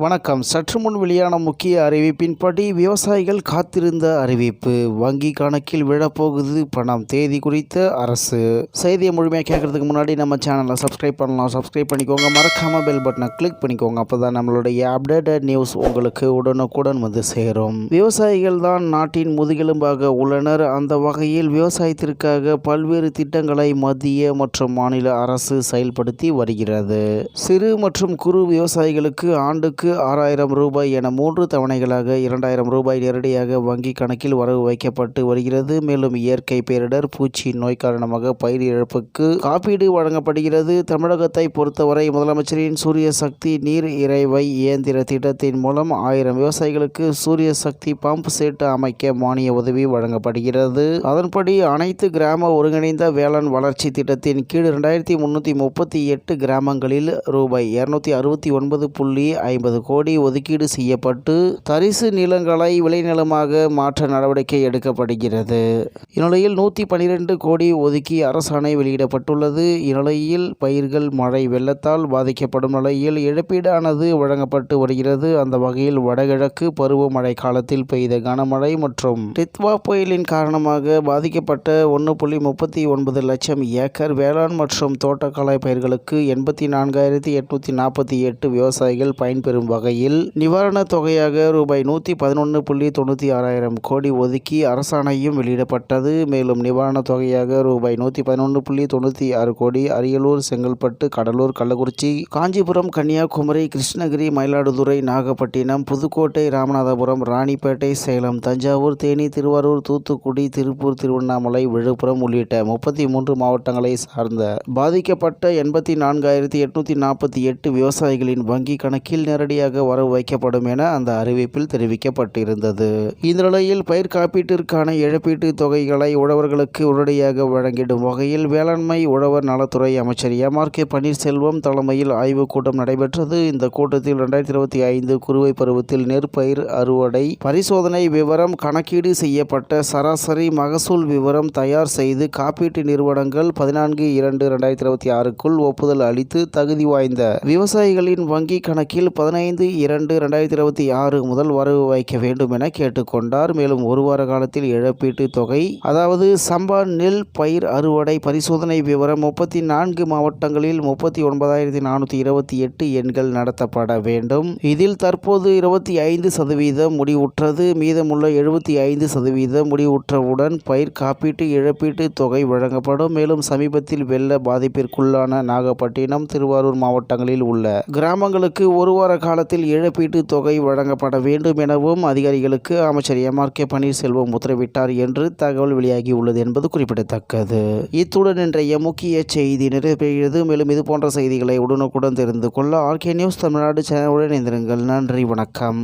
வணக்கம். சற்று முன் வெளியான முக்கிய அறிவிப்பின்படி விவசாயிகள் காத்திருந்த அறிவிப்பு. வங்கி கணக்கில் விழப்போகுது. பணம் தேதி குறித்த அரசு. செய்தியை முழுமையாக கேட்கறதுக்கு முன்னாடி நம்ம சேனலை சப்ஸ்கிரைப் பண்ணலாம். சப்ஸ்கிரைப் பண்ணிக்கோங்க. மறக்காம பெல் பட்டனை கிளிக் பண்ணிக்கோங்க. அப்பதான் நம்மளுடைய அப்டேட்டட் நியூஸ் உங்களுக்கு உடனுக்குடன் வந்து சேரும். விவசாயிகள் தான் நாட்டின் முதுகெலும்பாக உள்ளனர். அந்த வகையில் விவசாயத்திற்காக பல்வேறு திட்டங்களை மத்திய மற்றும் மாநில அரசு செயல்படுத்தி வருகிறது. சிறு மற்றும் குறு விவசாயிகளுக்கு ஆண்டுக்கு ஆறாயிரம் ரூபாய் என மூன்று தவணைகளாக இரண்டாயிரம் ரூபாய் நேரடியாக வங்கி கணக்கில் வரவு வைக்கப்பட்டு வருகிறது. மேலும் இயற்கை பேரிடர் பூச்சி நோய் காரணமாக பயிர் இழப்புக்கு காப்பீடு வழங்கப்படுகிறது. தமிழகத்தை பொறுத்தவரை முதலமைச்சரின் சூரிய சக்தி நீர் இறைவை இயந்திர திட்டத்தின் மூலம் ஆயிரம் விவசாயிகளுக்கு சூரிய சக்தி பம்ப் செட் அமைக்க மானிய உதவி வழங்கப்படுகிறது. அதன்படி அனைத்து கிராம ஒருங்கிணைந்த வேளாண் வளர்ச்சி திட்டத்தின் கீழ் இரண்டாயிரத்தி முன்னூற்றி முப்பத்தி எட்டு கிராமங்களில் ரூபாய் இருநூத்தி அறுபத்தி ஒன்பது புள்ளி ஐம்பது கோடி ஒதுக்கீடு செய்யப்பட்டு தரிசு நிலங்களை விளைநிலமாக மாற்ற நடவடிக்கை எடுக்கப்படுகிறது. இந்நிலையில் நூற்றி பன்னிரெண்டு கோடி ஒதுக்கி அரசாணை வெளியிடப்பட்டுள்ளது. இந்நிலையில் பயிர்கள் மழை வெள்ளத்தால் பாதிக்கப்படும் நிலையில் இழப்பீடானது வழங்கப்பட்டு வருகிறது. அந்த வகையில் வடகிழக்கு பருவமழை காலத்தில் பெய்த கனமழை மற்றும் டித்வா புயலின் காரணமாக பாதிக்கப்பட்ட ஒன்று புள்ளி முப்பத்தி ஒன்பது லட்சம் ஏக்கர் வேளாண் மற்றும் தோட்டக்கலை பயிர்களுக்கு எண்பத்தி நான்காயிரத்தி எட்நூற்றி நாற்பத்தி எட்டு விவசாயிகள் பயன்பெறும் வகையில் நிவாரணத் தொகையாக ரூபாய் நூற்றி பதினொன்று புள்ளி தொண்ணூற்றி ஆறாயிரம் கோடி ஒதுக்கி அரசாணையும் வெளியிடப்பட்டது. மேலும் நிவாரணத் தொகையாக ரூபாய் நூற்றி பதினொன்று புள்ளி தொண்ணூற்றி ஆறு கோடி அரியலூர் செங்கல்பட்டு கடலூர் கள்ளக்குறிச்சி காஞ்சிபுரம் கன்னியாகுமரி கிருஷ்ணகிரி மயிலாடுதுறை நாகப்பட்டினம் புதுக்கோட்டை ராமநாதபுரம் ராணிப்பேட்டை சேலம் தஞ்சாவூர் தேனி திருவாரூர் தூத்துக்குடி திருப்பூர் திருவண்ணாமலை விழுப்புரம் உள்ளிட்ட முப்பத்தி மூன்று மாவட்டங்களை சார்ந்த பாதிக்கப்பட்ட எண்பத்தி நான்காயிரத்தி எட்நூற்றி நாற்பத்தி எட்டு விவசாயிகளின் வங்கி கணக்கில் நேரடி உடனடியாக வரவு வைக்கப்படும் என அந்த அறிவிப்பில் தெரிவிக்கப்பட்டிருந்தது. இந்த நிலையில் பயிர் காப்பீட்டிற்கான இழப்பீட்டு தொகைகளை உழவர்களுக்கு உடனடியாக வழங்கிடும் வகையில் வேளாண்மை உழவர் நலத்துறை அமைச்சர் எம். ஆர். கே. பன்னீர்செல்வம் தலைமையில் ஆய்வுக் கூட்டம் நடைபெற்றது. இந்த கூட்டத்தில் இரண்டாயிரத்தி இருபத்தி ஐந்து குறுவை பருவத்தில் நெற்பயிர் அறுவடை பரிசோதனை விவரம் கணக்கீடு செய்யப்பட்ட சராசரி மகசூல் விவரம் தயார் செய்து காப்பீட்டு நிறுவனங்கள் பதினான்கு இரண்டு இரண்டாயிரத்தி இருபத்தி ஆறுக்குள் ஒப்புதல் அளித்து தகுதி வாய்ந்த விவசாயிகளின் வங்கி கணக்கில் பதினைந்து இரண்டு இரண்டாயிரத்தி இருபத்தி ஆறு முதல் வரவு வைக்க வேண்டும் என கேட்டுக்கொண்டார். மேலும் ஒரு வார காலத்தில் இழப்பீட்டு தொகை அதாவது சம்பா நெல் பயிர் அறுவடை பரிசோதனை விவரம் முப்பத்தி நான்கு மாவட்டங்களில் முப்பத்தி ஒன்பதாயிரத்தி நானூற்றி இருபத்தி எட்டு எண்கள் நடத்தப்பட வேண்டும். இதில் தற்போது இருபத்தி ஐந்து சதவீதம் முடிவுற்றது. மீதமுள்ள எழுபத்தி ஐந்து சதவீதம் முடிவுற்றவுடன் பயிர் காப்பீட்டு இழப்பீட்டு தொகை வழங்கப்படும். மேலும் சமீபத்தில் வெள்ள பாதிப்பிற்குள்ளான நாகப்பட்டினம் திருவாரூர் மாவட்டங்களில் உள்ள கிராமங்களுக்கு ஒரு வார காலத்தில் இழப்பீட்டு தொகை வழங்கப்பட வேண்டும் எனவும் அதிகாரிகளுக்கு அமைச்சர் எம் ஆர் கே பன்னீர்செல்வம் உத்தரவிட்டார் என்று தகவல் வெளியாகி உள்ளது என்பது குறிப்பிடத்தக்கது. இத்துடன் இன்றைய முக்கிய செய்தி நிறைவேறியது. மேலும் இது போன்ற செய்திகளை உடனுக்குடன் தெரிந்து கொள்ள ஆர்கே நியூஸ் தமிழ்நாடு சேனலுடன் இணைந்திருங்கள். நன்றி வணக்கம்.